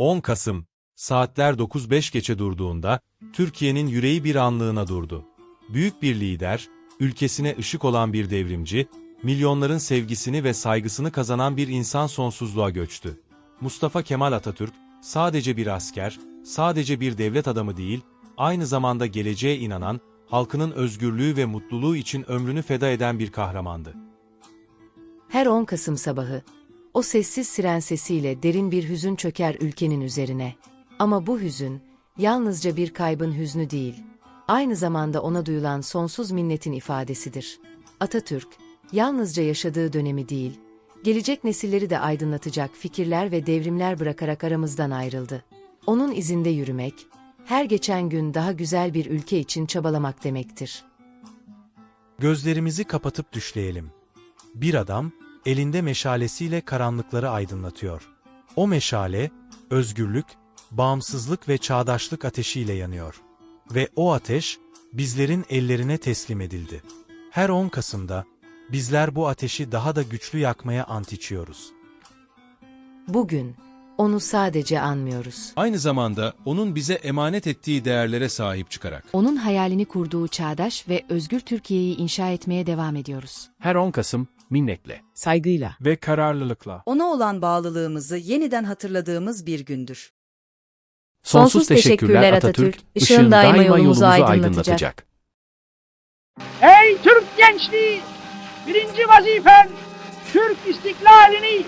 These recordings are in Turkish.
10 Kasım, saatler 9.05 geçe durduğunda, Türkiye'nin yüreği bir anlığına durdu. Büyük bir lider, ülkesine ışık olan bir devrimci, milyonların sevgisini ve saygısını kazanan bir insan sonsuzluğa göçtü. Mustafa Kemal Atatürk, sadece bir asker, sadece bir devlet adamı değil, aynı zamanda geleceğe inanan, halkının özgürlüğü ve mutluluğu için ömrünü feda eden bir kahramandı. Her 10 Kasım sabahı, o sessiz siren sesiyle derin bir hüzün çöker ülkenin üzerine. Ama bu hüzün, yalnızca bir kaybın hüznü değil, aynı zamanda ona duyulan sonsuz minnetin ifadesidir. Atatürk, yalnızca yaşadığı dönemi değil, gelecek nesilleri de aydınlatacak fikirler ve devrimler bırakarak aramızdan ayrıldı. Onun izinde yürümek, her geçen gün daha güzel bir ülke için çabalamak demektir. Gözlerimizi kapatıp düşleyelim. Bir adam, elinde meşalesiyle karanlıkları aydınlatıyor. O meşale, özgürlük, bağımsızlık ve çağdaşlık ateşiyle yanıyor. Ve o ateş, bizlerin ellerine teslim edildi. Her 10 Kasım'da, bizler bu ateşi daha da güçlü yakmaya ant içiyoruz. Bugün, onu sadece anmıyoruz. Aynı zamanda onun bize emanet ettiği değerlere sahip çıkarak. Onun hayalini kurduğu çağdaş ve özgür Türkiye'yi inşa etmeye devam ediyoruz. Her 10 Kasım minnetle Saygıyla. ve kararlılıkla. Ona olan bağlılığımızı yeniden hatırladığımız bir gündür. Sonsuz teşekkürler Atatürk, ışığın daima yolumuzu aydınlatacak. Ey Türk gençliği! Birinci vazifen Türk istiklalini,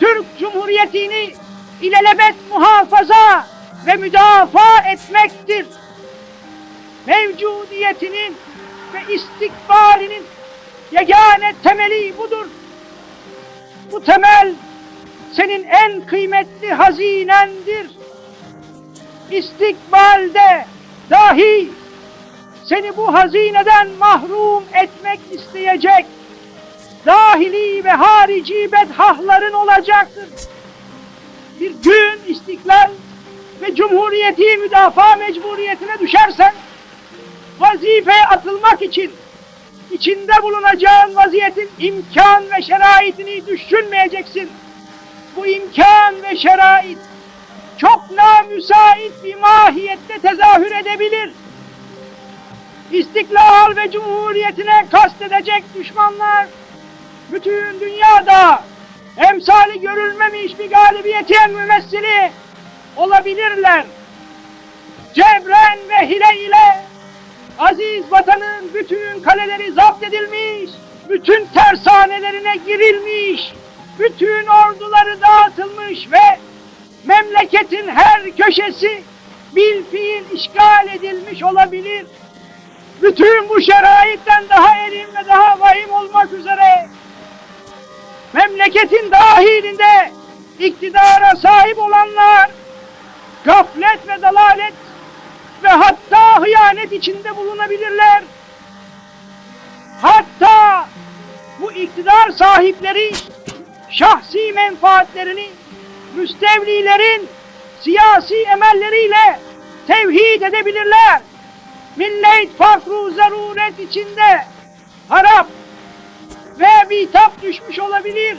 Türk Cumhuriyeti'ni ilelebet muhafaza ve müdafaa etmektir. Mevcudiyetinin ve istikbalinin yegane temeli budur. Bu temel senin en kıymetli hazinendir. İstikbalde dahi seni bu hazineden mahrum etmek isteyecek dahili ve harici bedhahların olacaktır. Bir gün istiklal ve cumhuriyeti müdafaa mecburiyetine düşersen vazifeye atılmak için içinde bulunacağın vaziyetin imkan ve şeraitini düşünmeyeceksin. Bu imkan ve şerait çok namüsait bir mahiyette tezahür edebilir. İstiklal ve cumhuriyetine kastedecek düşmanlar bütün dünyada emsali görülmemiş bir galibiyetin mümessili olabilirler. Cebren ve hile ile aziz vatanın bütün kaleleri zapt edilmiş, bütün tersanelerine girilmiş, bütün orduları dağıtılmış ve memleketin her köşesi bil fiil işgal edilmiş olabilir. Bütün bu şeraitten daha erim ve daha vahim olmak memleketin dahilinde iktidara sahip olanlar gaflet ve dalalet ve hatta hıyanet içinde bulunabilirler. Hatta bu iktidar sahipleri şahsi menfaatlerini müstevlilerin siyasi emelleriyle tevhid edebilirler. Millet fakru zaruret içinde harap ve bitap düşmüş olabilir.